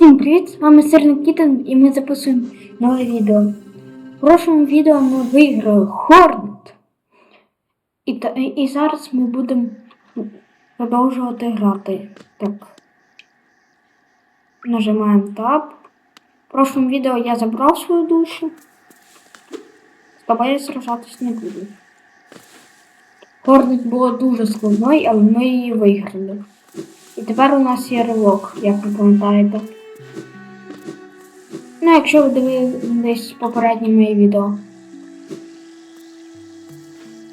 Всім привіт! З вами Сирник Кітен і ми записуємо нове відео. В прошлому відео ми виграли Хорнет. І, і зараз ми будемо продовжувати грати. Так. Нажимаємо Tab. В прошлому відео я забрав свою душу. З тобою сражатись не буду. Хорнет було дуже складною, але ми її виграли. І тепер у нас є ривок, як ви пам'ятаєте. Ну, якщо ви дивились попереднє моє відео.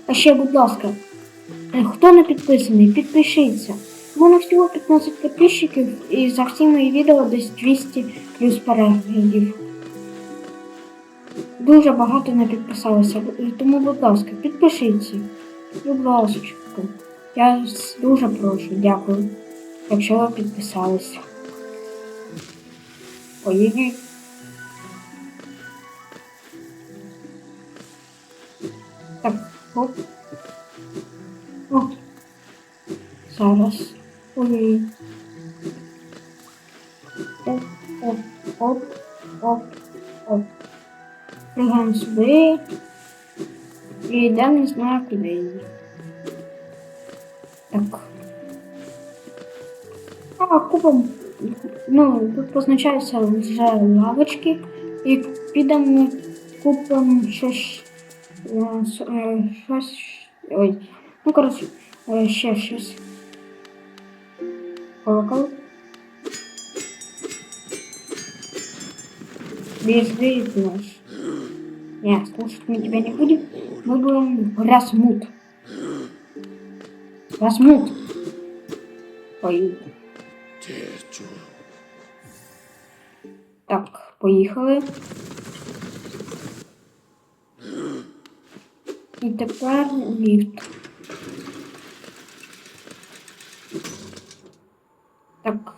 А ще, будь ласка, е, хто не підписаний, підпишіться. У мене всього 15 підписчиків і за всі мої відео десь 200 плюс переглядів. Дуже багато не підписалося, тому, будь ласка, підпишіться. Будь ласка. Я дуже прошу, дякую. Якщо ви підписалися. Ой-ой-ой. Оп. О. Зараз. Ой. Оп, оп, оп, оп, оп. Пригаємо сюди. І йдемо не знаю куди. Так. А, купом. Ну, тут позначаються вже лавочки. І підемо ми купимо щось. Е, с- е, Щось. Ой. Ну, коротше, ще щось. Колокол. Наш. Нет, слушать мы тебя не будем. Мы будем Расмут. Расмут. Ой. Так, поїхали. І тепер ліфт. Так.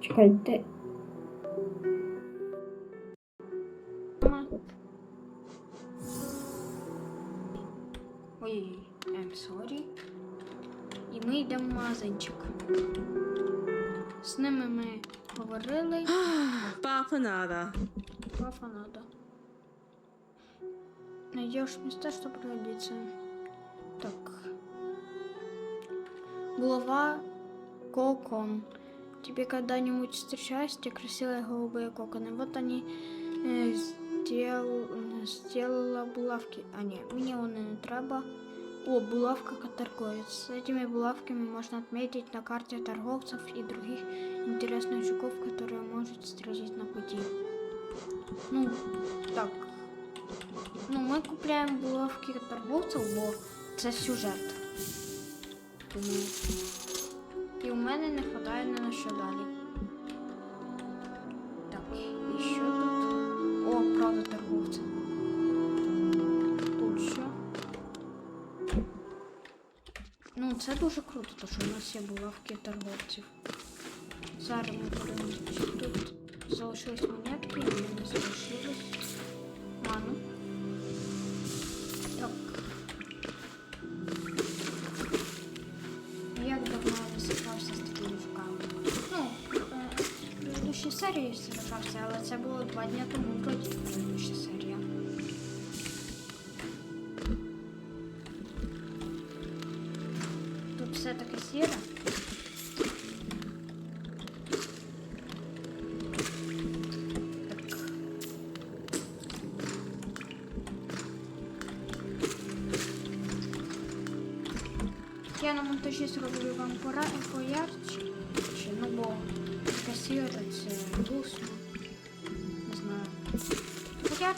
Чекайте. Ой, I'm sorry. І ми йдемо в магазинчик. З ними ми говорили. Papa nada. Папа надо. Найдешь места, что пригодится. Так. Голова кокон. Тебе когда-нибудь встречались те красивые голубые коконы? Вот они э, сдел... сделала булавки. А не, мне он и не треба. О, булавка как торговец. С этими булавками можно отметить на карте торговцев и других интересных жуков, которые может встретить на пути. Ну, так. Ну, ми купляємо булавки торговців, бо це сюжет. Тому. І у мене не вистачає на що далі. Так, і що тут? О, правда торговця. Тут що? Ну, це дуже круто, то що у нас є булавки торговців. Зараз ми чи тут залишились монетки, ні, не залишились. А, серії сражався, але це було два дні тому, вроді, предыдуща серія. Тут все таке сіре.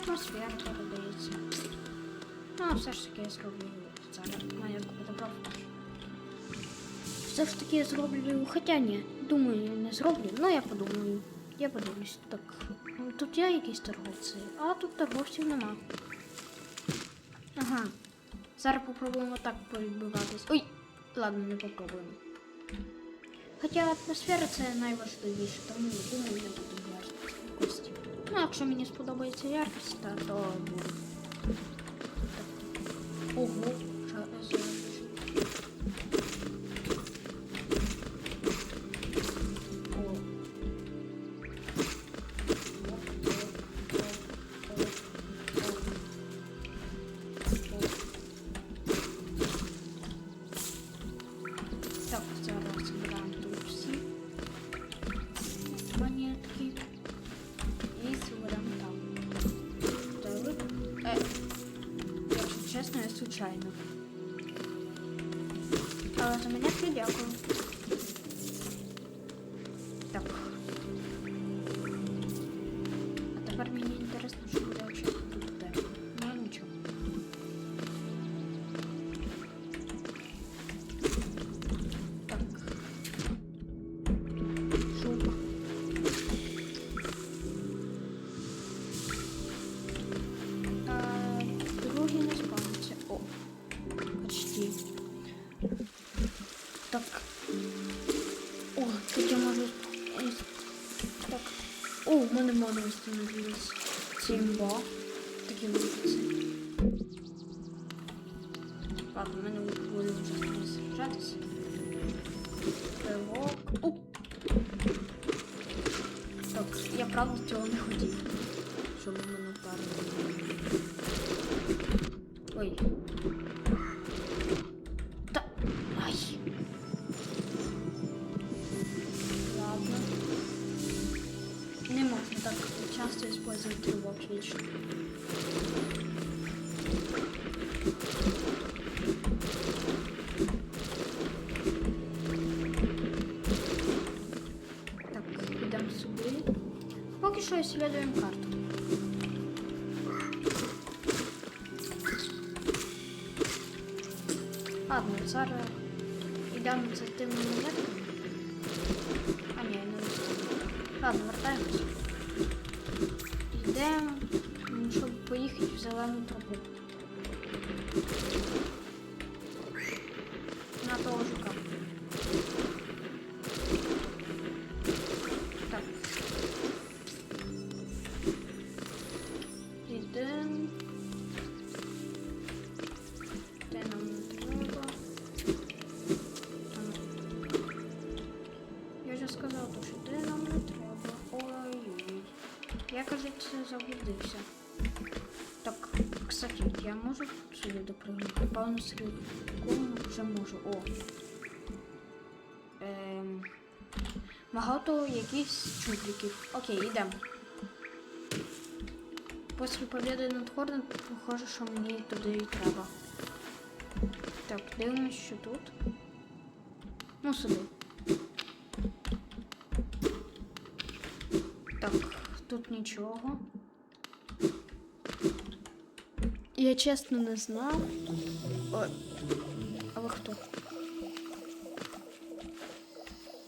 Хоча атмосфера передається. Ну, а все ж таки я зроблю зараз монетку подобрав. Все ж таки я зроблю, хоча ні, думаю, не зроблю, ну я подумаю. Я подивлюсь. Так, ну, тут є якісь торговці, а тут торговців нема. Ага. Зараз попробуємо так повідбиватись. Ой! Ладно, не попробуємо. Хоча атмосфера це найважливіше, тому думаю, я буду яркість кості. Ну, якщо мені сподобається яркість, та, то буду. Так. Ого, А тепер мені інтересно, що буде вообще тут буде. Ну нічого. Так. Шуба. А, другий не спавниться. О, почти. Так. О, тут я можу. е, Так. О, в мене моди так часто использовать рывок вечно. Так, идем сюда. Поки що исследуем карту. Ладно, зараз йдемо за тими заблудився. Так, кстати, я можу сюди допрыгнути? Певно, стрілком вже можу. О. Ем... Багато якихось чукликів. Окей, йдемо. Після победи над Хордом, похоже, що мені туди і треба. Так, дивимось, що тут. Ну, сюди. Так, тут нічого. Я чесно не знав. Ой. А ви хто?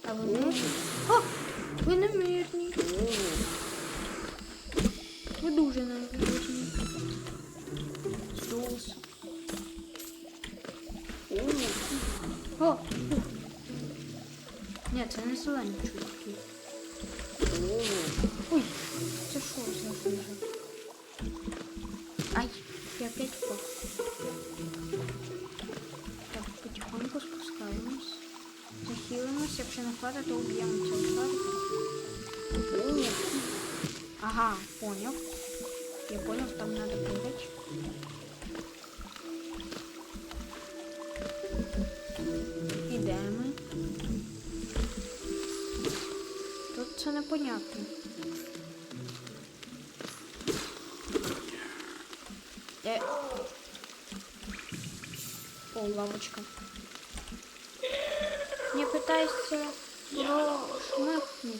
А ви мирні? О! Ви не мирні. Ви дуже не мирні. Здулося. О! Ух. Ні, це не зелені чуваки. Ой, це що за хуже? Захилимось, якщо не хватить, то уб'ємо цього шарика. Ага, понял. Я понял, там надо прыгать. Ідемо. Тут це непонятно. Е... О, лавочка.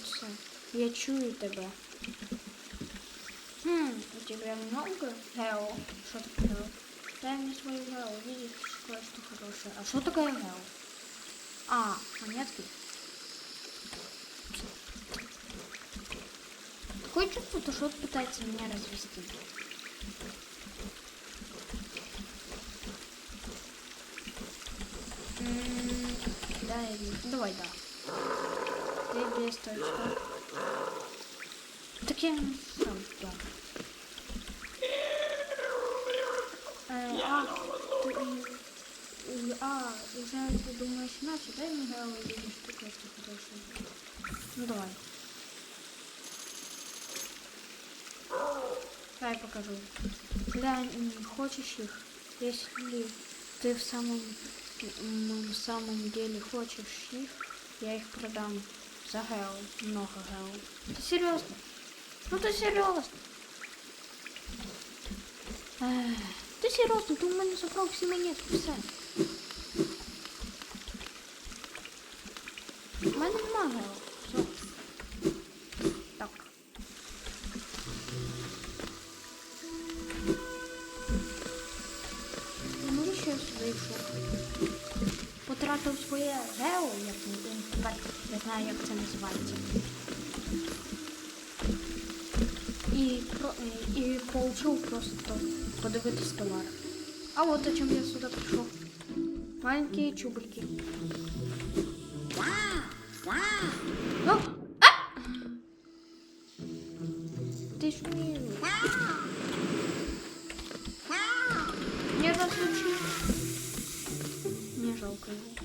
Прошмыхнуться. Я чую тебя. Хм, у тебя много Гео. Что такое Гео? Дай мне свою Гео, видишь, кое-что хорошее. А что такое Гео? А, монетки. Такое чувство, то что он пытается меня развести. М, Да. Давай, да. Без точка. Так я не сам, да. Э, а, ты, а, уже ты думаешь иначе, дай мне голову видишь, что кое-что хорошее. Ну давай. Давай покажу. М, хочешь их? Если ты в самом, в самом деле хочешь их, я их продам за гео. Много гео. Ты серьезно? Ну ты серьезно? Эх, Ти серйозно, ти у мене забрав всі монети, все. Подивитись товар. А от о чому я сюди прийшов. Маленькі чубрики. Ну, а! Ты ж мне... Не разлучи. Не жалко его.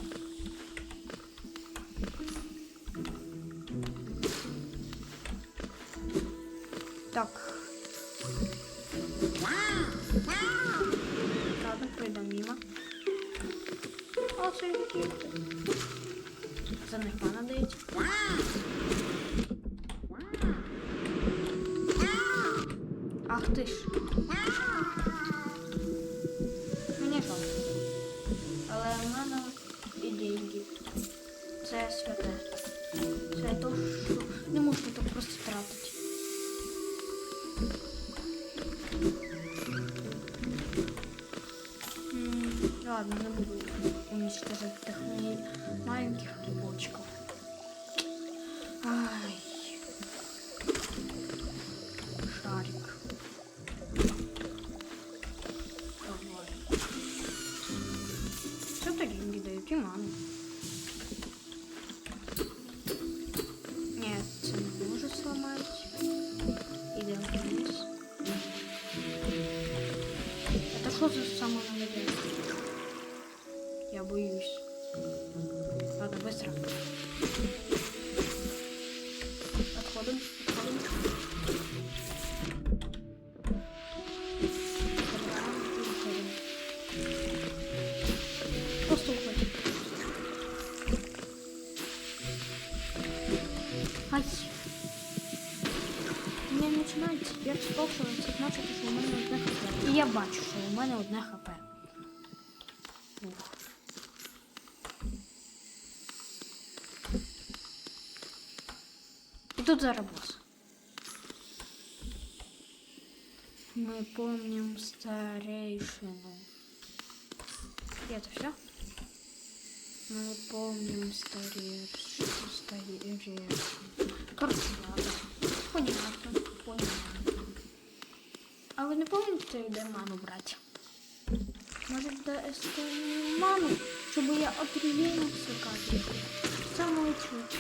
тут зараз босс. Мы помним старейшину. И это все? Мы помним старейшину. старейшину. Короче, ладно. Понятно, понятно. А ви не пам'ятаєте, де ману брати? Може, дасте мені ману, щоб я отримав цікаві. Саме чуть.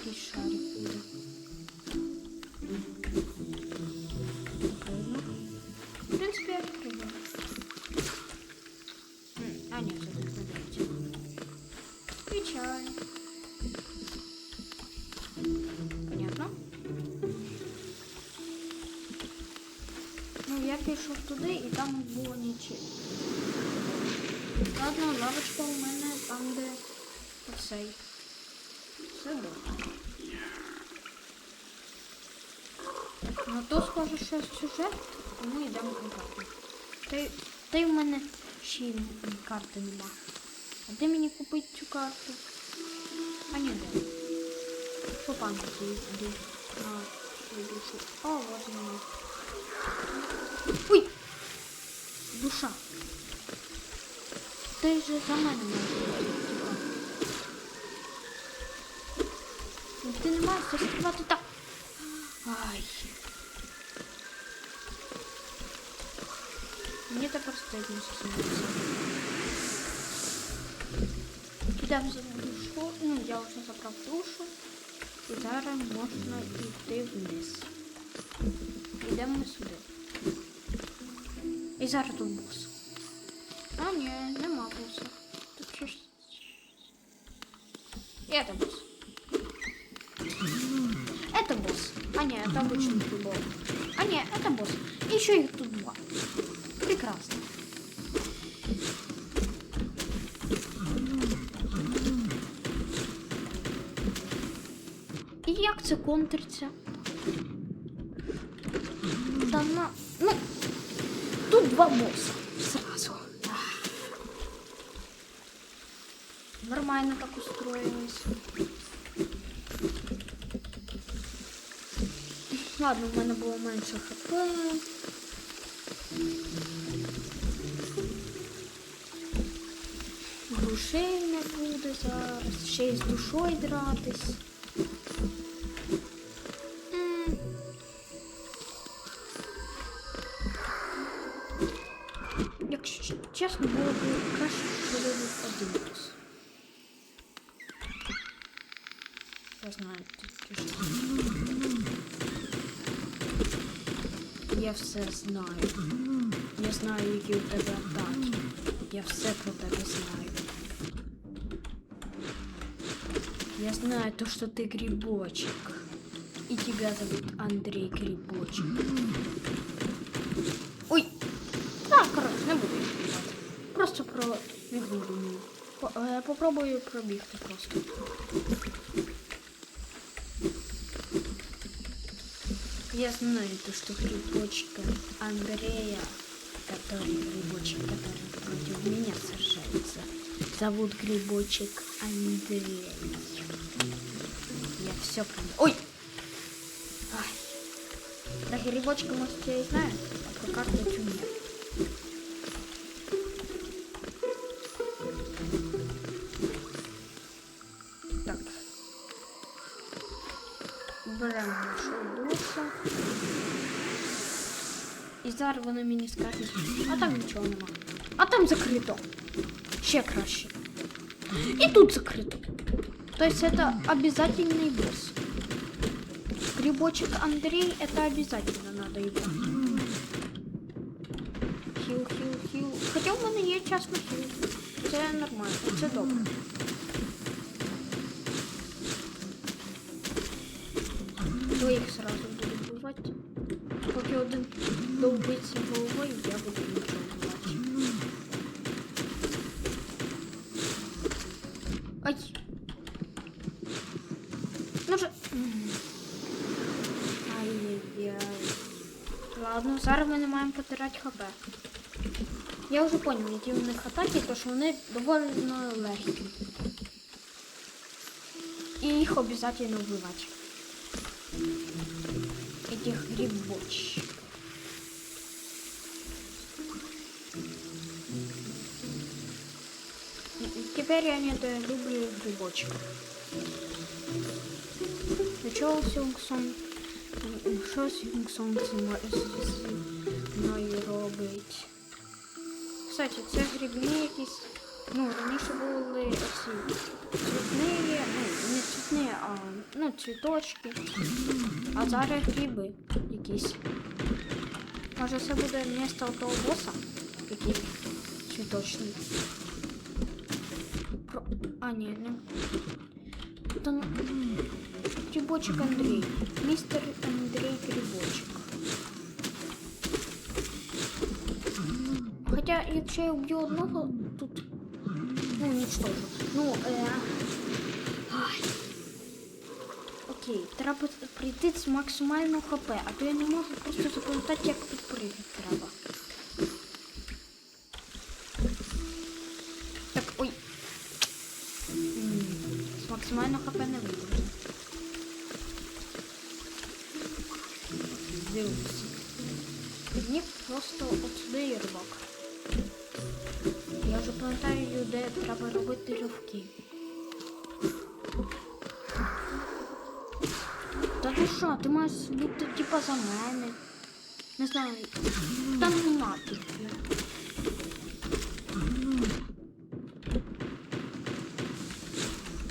тут зараз якийсь шарик буде. Прыгну. В принципі, я прыгну. М, А, ні, це тут не дається. Печально. Понятно? Ну, я пішов туди і там було нічого. Ладно, лавочка у мене там, де оцей. Все добре. Ну то схоже, що сюжет, тому йдемо конкретно. Та, й- та й в мене ще й карти нема. А де мені купити цю карту? А ні, де. По пам'яті йди. На свою душу. О, вот вона. Ой! Душа. Ти же за мене можеш. Ну, Ти не маєш заспівати так. 5 Туди душу, ну я уже забрал душу. І можно можна йти вниз. мы сюда. И зараз тут босс? А не, нема боса. Тут ще ж. Это босс. Это босс. А не, это обычный футбол. А не, это босс. Еще их тут це контриться? Та на. Ну. Тут два босса. Сразу. Нормально так устроились. Ладно, в мене було менше хп. Грошей не буде зараз. Ще й з душою дратись. Я все знаю. Я знаю, які у тебе атаки. Я все про тебе знаю. Я знаю то, что ты грибочек. И тебя зовут Андрей Грибочек. Ой! Так, коротше, не буду їх казати. Просто про мігну думаю. По- е, Попробую пробігти просто. Я знаю то, что грибочка Андрея, который грибочек, который против меня сражается, зовут грибочек Андрей. Я все понял. Ой! Ай. Про грибочка, может, я и знаю, а про карту зараз вони мені скажуть, а там нічого нема. А там закрито. Ще краще. И тут закрыто. То есть это обязательный босс. Грибочек Андрей, это обязательно надо его. Хил, хил, хил. Хотя в мене є час на хил. Це нормально, це добре. Двоїх сразу буду вбивати. Поки один довбиться головою, я буду нічого вбивати. Ай. Ну же. М. Ай-яй-яй. Ладно, зараз ми не маємо потирати хп. Я вже поняв, які в них атаки, то що вони доволі легкі. І їх обов'язково вбивати. Этих грибочек. Теперь я недолюблю грибочков. Для чого Сюнгсон? Що Сюнгсон зі мо- з- зі мною робить? Кстати, це грибні якісь. Ну, раніше були оці цвітні, ну, не цвітні, а ну, цвіточки. А зараз гриби якісь. Може це буде місто того боса, який цвіточний. Про... А, ні, не. Та ну. Грибочек Андрій. Містер Андрій Грибочек. Хоча, якщо я вб'ю одного, тут. Ну, нічтожу. Ну, е... Ай. Окей, треба прийти з максимального хп, а то я не можу просто запам'ятати, як підпригати треба. Дивимося. Мені просто от сюди є рибак. Я вже пам'ятаю, де треба робити ривки. Та ну що, ти маєш бути типа за мене. Не знаю. Та нема тільки.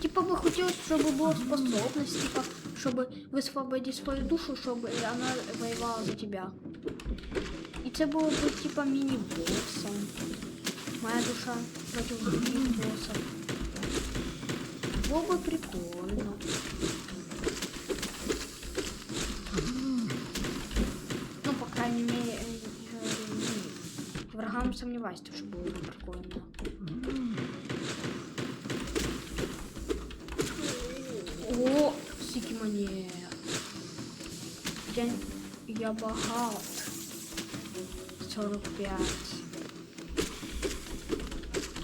Типа бы хотелось, чтобы была способность, типа, чтобы высвободить свою душу, чтобы она воевала за тебя. И це було б типа міні-боссом. Моя душа против других боссов. Было бы прикольно. Ну, по крайней мере, врагам сомневаюсь, что было бы прикольно. О, скільки монет. Я, я багат. 45.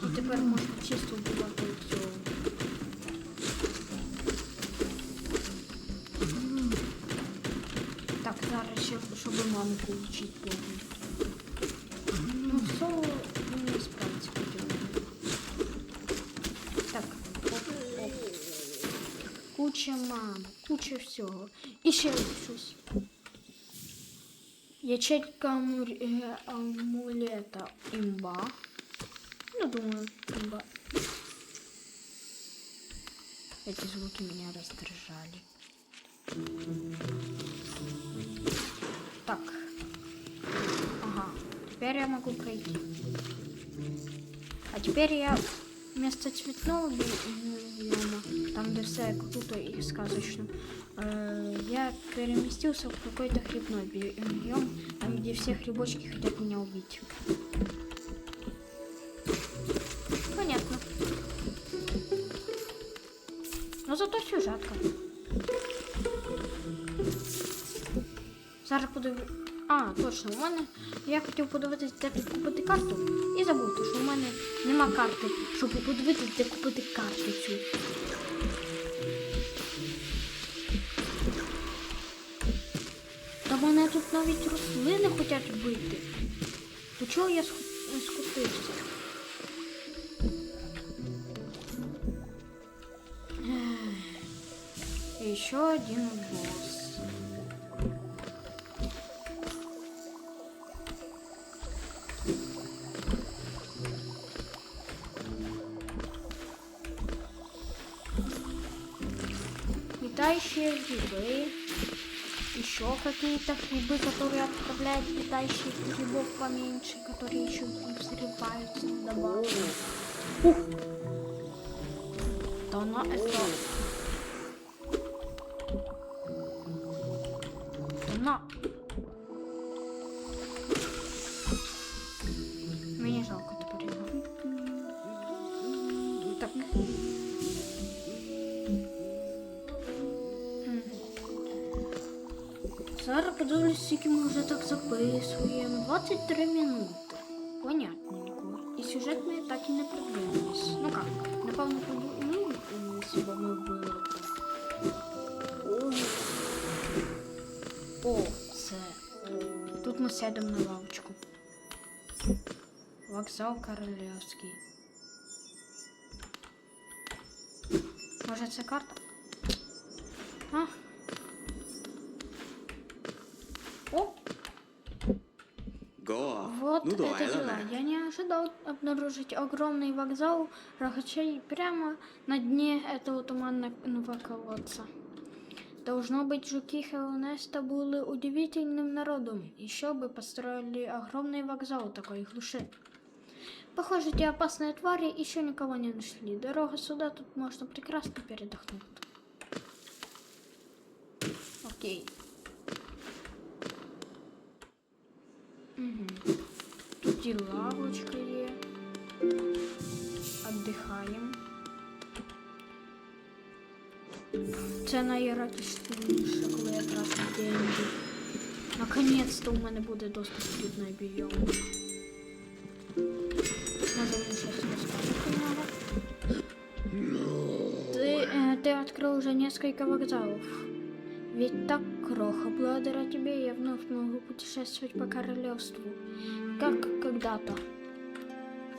І тепер можна чисто вбивати цього. Так, зараз ще, щоб мамку вчити потім. Куча всього. І ще щось. Ячейка амур- е, амулета имба. Ну, думаю, имба. Эти звуки меня раздражали. Так. Ага. Теперь я могу пройти. А теперь я вместо цветного биома, там где все круто и сказочно, э, я переместился в какой-то хлебной биом, там где все хлебочки хотят меня убить. Понятно. Но зато сюжетка. Зараз подивлю. А, точно, у мене. Я хотів подивитися, де купити карту. І забув, що у мене нема карти, щоб подивитися, де купити карту цю. Та мене тут навіть рослини хочуть вбити. До чого я скотився? Ех. Еще один босс. Летающие грибы. Еще какие-то грибы, которые отправляют летающих грибов поменьше, которые еще взрываются добавок. Ух! Да она это... вбили. О, це. Тут ми сядемо на лавочку. Вокзал Королевський. Може це карта? А? О, Го. вот ну это давай. Я не ожидал обнаружить огромный вокзал Рогачей прямо на дне этого туманного колодца. Должно быть, жуки Хелнеста были удивительным народом. Еще бы построили огромный вокзал такой глуши. Похоже, те опасные твари еще никого не нашли. Дорога сюда тут можно прекрасно передохнуть. Окей. Угу. Тут и лавочка є. Отдыхаем. Це найрадісніше, коли я трачу деньги. Наконець-то у мене буде доступ в хлібний бійом. Може він щось розкаже про нього. Ты, э, ты открыл уже несколько вокзалов. Ведь так, Кроха, благодаря тебе я вновь могу путешествовать по королевству, как когда-то.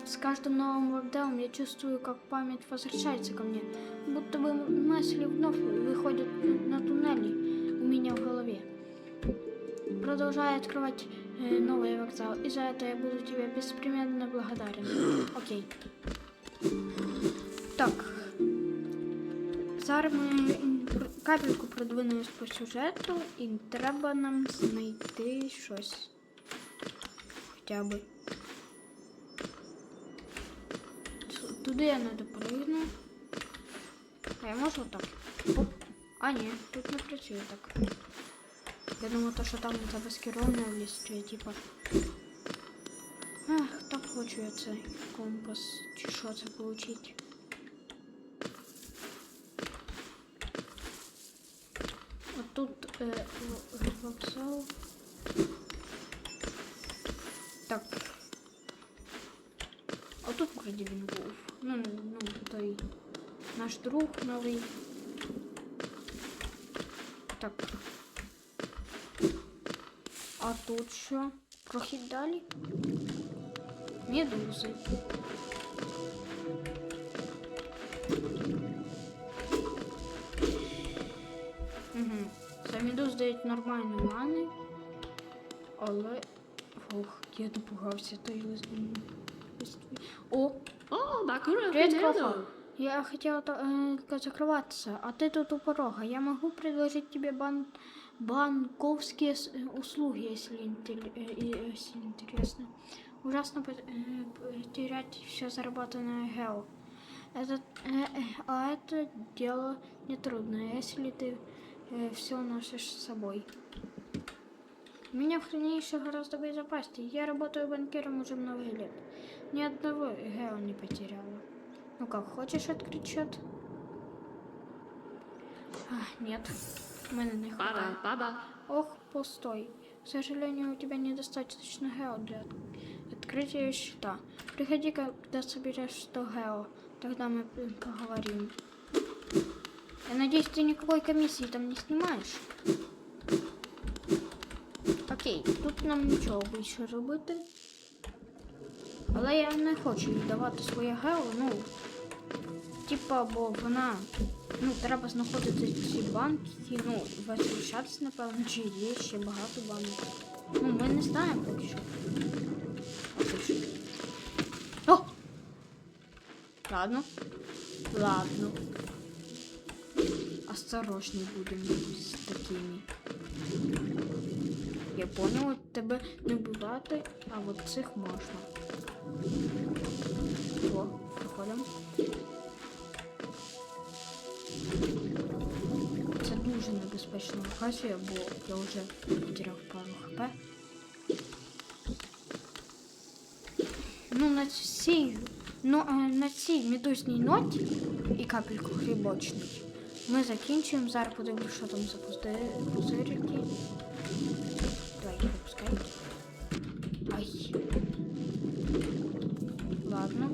С каждым новым вокзалом я чувствую, как память возвращается ко мне, будто бы мысли вновь выходят на туннели у меня в голове. Продолжай открывать э, новый вокзал, и за это я буду тебе беспременно благодарен. Окей. Так. Зараз ми м, пр- капельку продвинулись по сюжету, і треба нам щось Хоча би. Ц- Туди я не допригну. А я можу так? Оп. А ні, тут не працює так. Я думаю, то, що там замаскироване лістві, типа. Ах, так хочу я цей компас. Чи що це получить? тут е, в- вокзал. Друг новий. Так. А тут що? Прохід далі? Медузи. Угу. За медуз дають нормальні мани. Але. Ох, я допугався той лист. О, Bakura Привет, Fernando. Кофа. Я хотела э, закрываться, а ты тут у порога. Я могу предложить тебе бан банковские э, услуги, если, э, если интересно. Ужасно потерять все заработанное Гео. Это, а это дело нетрудное, если ты все носишь с собой. Меня в хранилище гораздо безопаснее. Я работаю банкиром уже много лет. Ни одного Гео не потеряла. Ну как, хочешь открыть счет? А, нет, у меня не хватает. Baba, Baba. Ох, пустой. К сожалению, у тебя недостаточно Гео для открытия счета. Приходи, когда соберешь 100 Гео. Тогда мы п- поговорим. Я надеюсь, ты никакой комиссии там не снимаешь? Окей, тут нам нічого більше робити. Але я не хочу їй давати своє гео, ну. Типа, бо вона. Ну, треба знаходити ці банки, ну, витрачатися, напевно, чи є ще багато банок. Ну, ми не знаємо поки. Що? О! Ладно. Ладно. Осторожні будемо з такими. Я поняла, тебе не вбивати, а от цих можна. О, проходимо. Дуже небезпечна бо я вже потеряв пару хп. Ну, на цій, ну, е, на цій медузній ноті і капельку грибочній ми закінчуємо. Зараз подивимося, що там за пузирики. Давай, пропускай. Ай. Ладно.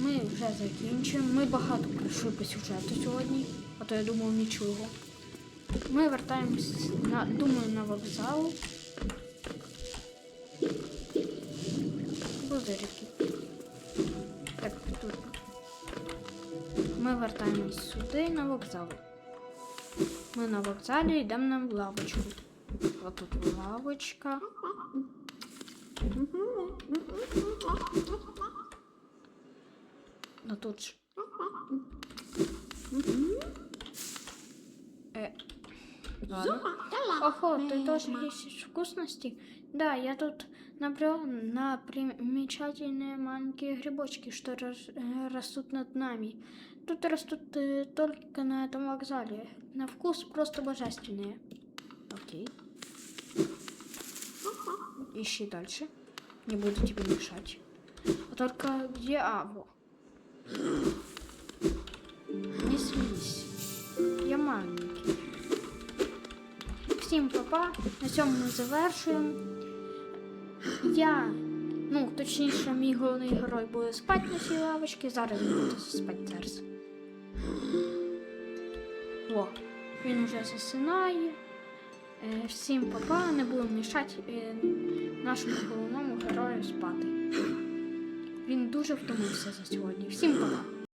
Ми вже закінчуємо. Ми багато пройшли по сюжету сьогодні, то я думав нічого. Ми вертаємось на, думаю, на вокзал. Бузирики. Так, тут. Ми вертаємось сюди на вокзал. Ми на вокзалі йдемо на лавочку. Отут лавочка. Ну тут ж. Ладно. Охо, ты тоже ищешь вкусности? Да, я тут набрел на примечательные маленькие грибочки, что э, растут над нами. Тут растут э, только на этом вокзале. На вкус просто божественные. Окей. Ищи дальше. Не буду тебе мешать. А только где Аво? Не слізь. Я маленький. Всім папа. На цьому ми завершуємо. Я, ну, точніше, мій головний герой буде спати на цій лавочці. Зараз він буде спати зараз. О, він вже засинає. Е, Всім папа, не будемо мішати е, нашому головному герою спати. Він дуже втомився за сьогодні. Всім пока.